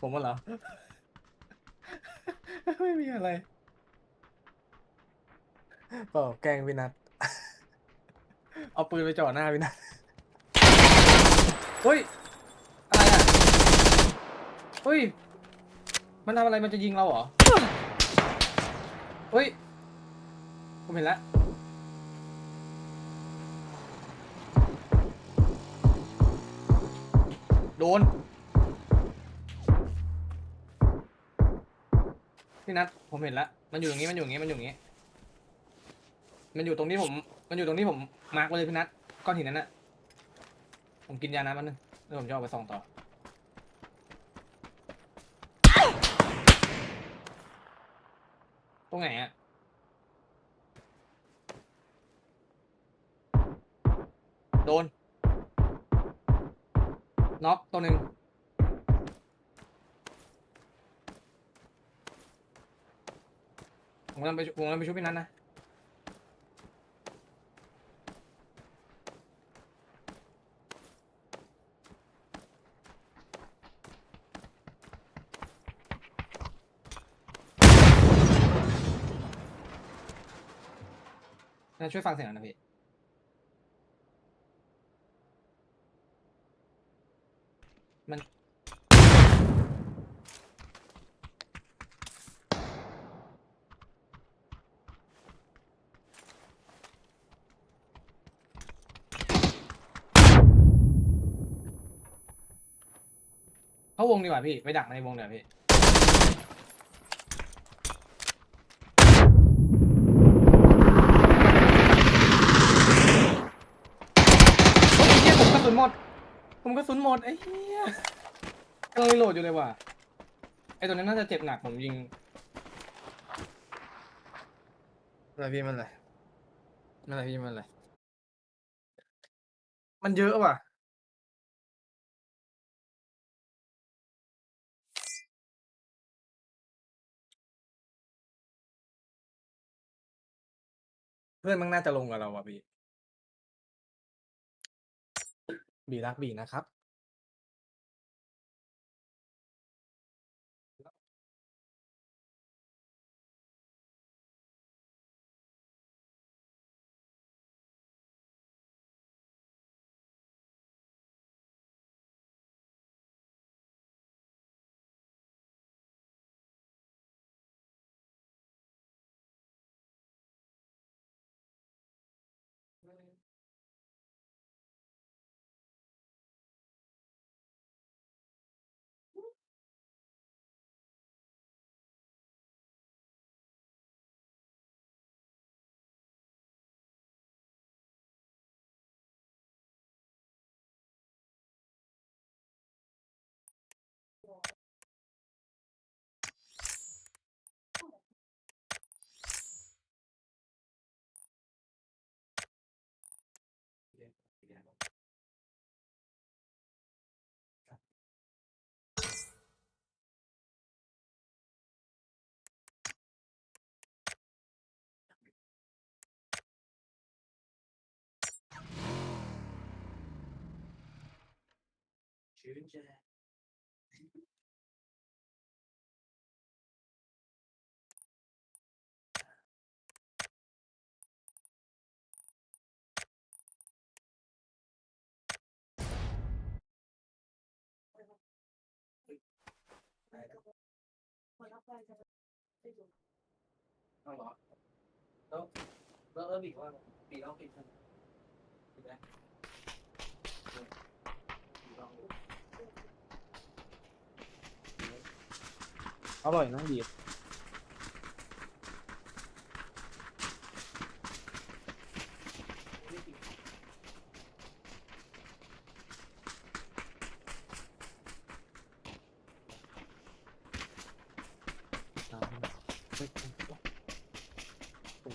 ผมว่าเหรอ ไม่มีอะไรเปล่าแกล้งพี่นัทเอาปืนไปจ่อหน้าพี่นัทเฮ้ย อะไรอะเฮ้ย มันทำอะไรมันจะยิงเราเหรอ เฮ้ย ผมเห็นแล้วโดน พี่นัทผมเห็นแล้วมันอยู่อย่างนี้มันอยู่อย่างนี้มันอยู่อย่างนี้ มันอยู่ตรงที่ผม มันอยู่ตรงที่ผมมาร์กไว้เลยพี่นัทก้อนหินนั้นน่ะผมกินยาน้ำมันนึงแล้วผมจะออกไปส่องต่อ ตรงไหนอะโดนน็อกตัวหนึ่ง ผมกำลังไปผมกำลังไปช่วยพี่นัทนะนัทช่วยฟังเสียงหน่อยนะพี่ มัน เข้าวงดีกว่าพี่ไปดักในวงเดี๋ยวาพี่โอ้ยไอ้เหี้ยผมกระสุนหมด ผมกระสุนหมดไอ้เหี้ยกำลังรีโหลดอยู่เลยว่ะไอ้ตัวนั้นน่าจะเจ็บหนักผมยิงอะไรพี่มันอะไรมันอะไรพี่มันอะไรมันเยอะว่ะ พื่อนมันน่าจะลงกับเราอะบีบีรักบีนะครับ Çevirince. ชื่นจะไปอาเหรอแล้วแล้วเออบีว่าบีกเองปิดมันปิดไหมออบีลองดูอร่อยนะบี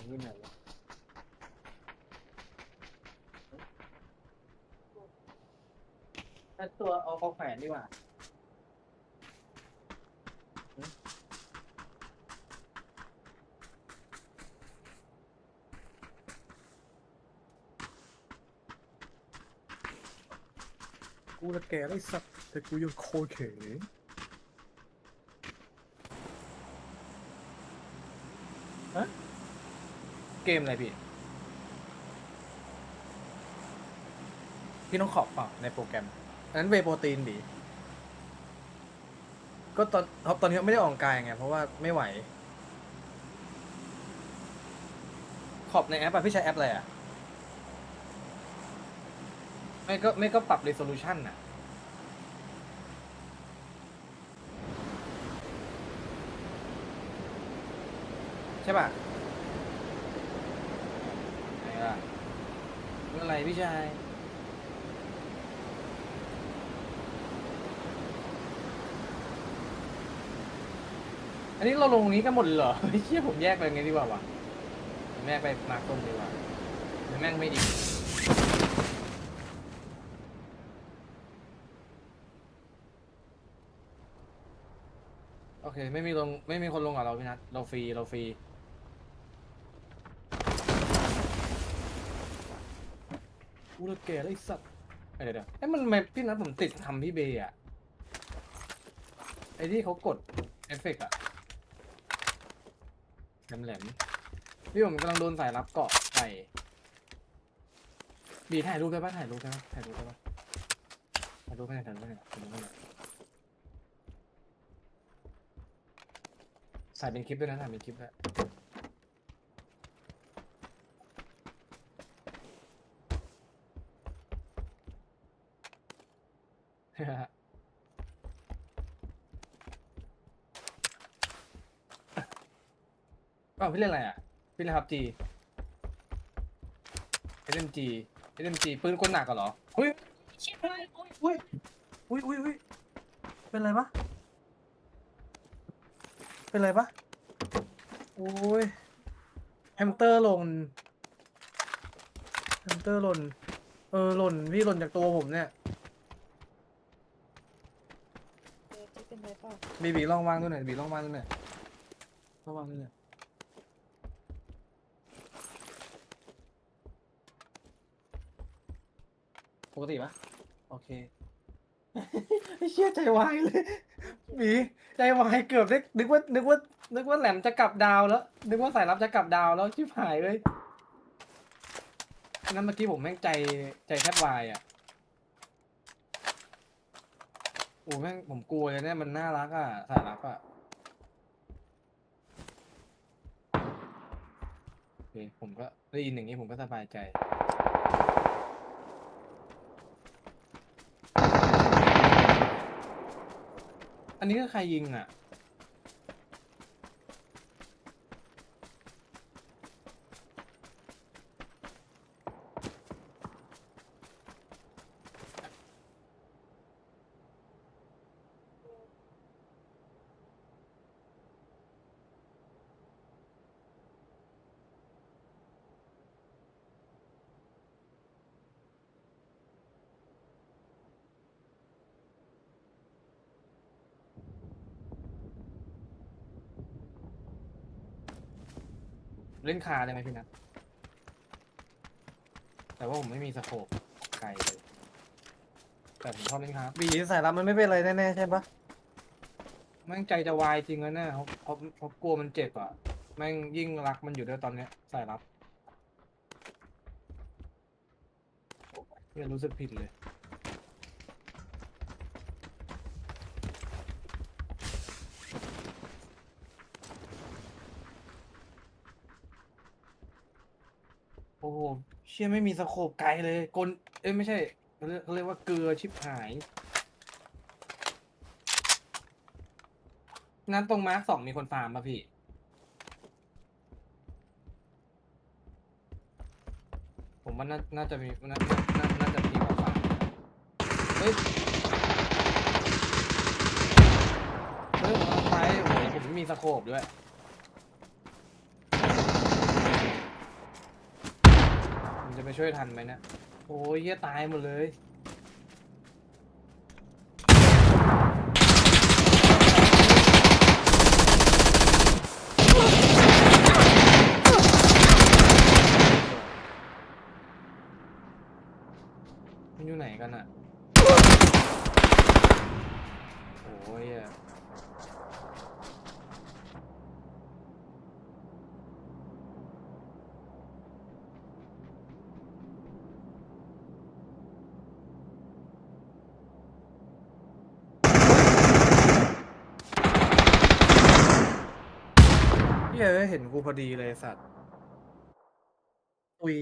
อยู่ไหนถ้าตัวเอาเขาแขวนดีกว่ากูจะแก่ได้สักแต่กูยังโคเขเลฮะ เกมอะไรพี่ พี่ต้องขอบเปล่าในโปรแกรม อันนั้นเวย์โปรตีนดี ก็ตอนครับตอนนี้ไม่ได้ออกกำลังกายไง เพราะว่าไม่ไหว ขอบในแอปอะพี่ใช้แอปอะไรอะไม่ก็ไม่ก็ปรับ resolution อะใช่ป่ะไหนอะ เมื่อไรพี่ชาย อันนี้เราลงตรงนี้กันหมดเลยเหรอไม่เชี่ยผมแยกไปไงดีกว่าวะผมแยกไปมาร์คต้มดีกว่าเดี๋ยวแม่งไม่ดี โอเค ไม่มีลงไม่มีคนลงกับเราพี่นัทเราฟรีเราฟรี กูระเกะไอ้สัตว์เอ้ยเดี๋ยวเดี๋ยวไอ้ยมันทำไมพี่นัทผมติดทำพี่เบย์อะไอ้ที่เขากดเอฟเฟกต์อะแหลมๆพี่ผมกำลังโดนสายรับเกาะไปบีถ่ายรูปได้ปะถ่ายรูปได้ปะถ่ายรูปได้ปะถ่ายรูปไม่ได้ถ่ายรูปไม่ได้ถ่ายรูปไม่ได้ใส่เป็นคลิปด้วยนะถ่ายเป็นคลิปด้วย อ้าวพี่เล่นอะไรอะ พี่เล่นครับจี SMG SMG ปืนกลหนักกันเหรอเฮ้ยชิบหายอุ้ยอุ้ยอุ้ยอุ้ยอุ้ยเป็นไรปะเป็นไรปะโอ้ยแฮมสเตอร์หล่นแฮมสเตอร์หล่นเออหล่นพี่หล่นจากตัวผมเนี่ย เออที่เป็นไร เปล่าบีบีลองวางดูหน่อยบีลองวางดูหน่อยลองวางดูหน่อยปกติปะโอเคไอ้เชี่ยใจวายเลยบีใจวายเกือบได้นึกว่านึกว่า นึกว่าแหลมจะกลับดาวแล้ว นึกว่าสายลับจะกลับดาวแล้วชิบหายเลยอันนั้นเมื่อกี้ผมแม่งใจใจแทบวายอะ โอ้แม่งผมกลัวเลยเนี่ยมันน่ารักอะสายลับอะโอเคผมก็ได้ยินอย่างนี้ผมก็สบายใจ อันนี้ก็ใครยิงอะ เล่นคาได้ไหมพี่นัทแต่ว่าผมไม่มีสโคปไกลเลยแต่ผมชอบเล่นคาบีสายลับมันไม่เป็นไรแน่ๆใช่ปะแม่งใจจะวายจริงแล้วเนี่ยเขาเขาเขากลัวมันเจ็บอะแม่งยิ่งรักมันอยู่ด้วยตอนเนี้ยสายลับเนี่ยรู้สึกผิดเลย อ้โหเชี่ยไม่มีสโคปไกลเลยกลเอ้ยไม่ใช่เขาเรียกเขาเรียกว่าเกลือชิบหาย นั้นตรงมาร์คสองมีคนฟาร์มป่ะพี่ ผมว่าน่าน่าจะมีน่าน่าน่าจะมีคนฟาร์มเฮ้ยเฮ้ยผมเอาไปโอ้โหผมไม่มีสโคปด้วย มจะไปช่วยทันไหมเนะโอ้ยเหี้ยตายหมดเลยมันอยู่ไหนกันอะโอ้ยอะ ยเอ้ยเห็นกูพอดีเลยไอ้สัตว์อุย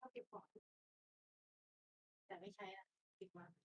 ก็เก็บของแต่ไม่ใช้อะติดมา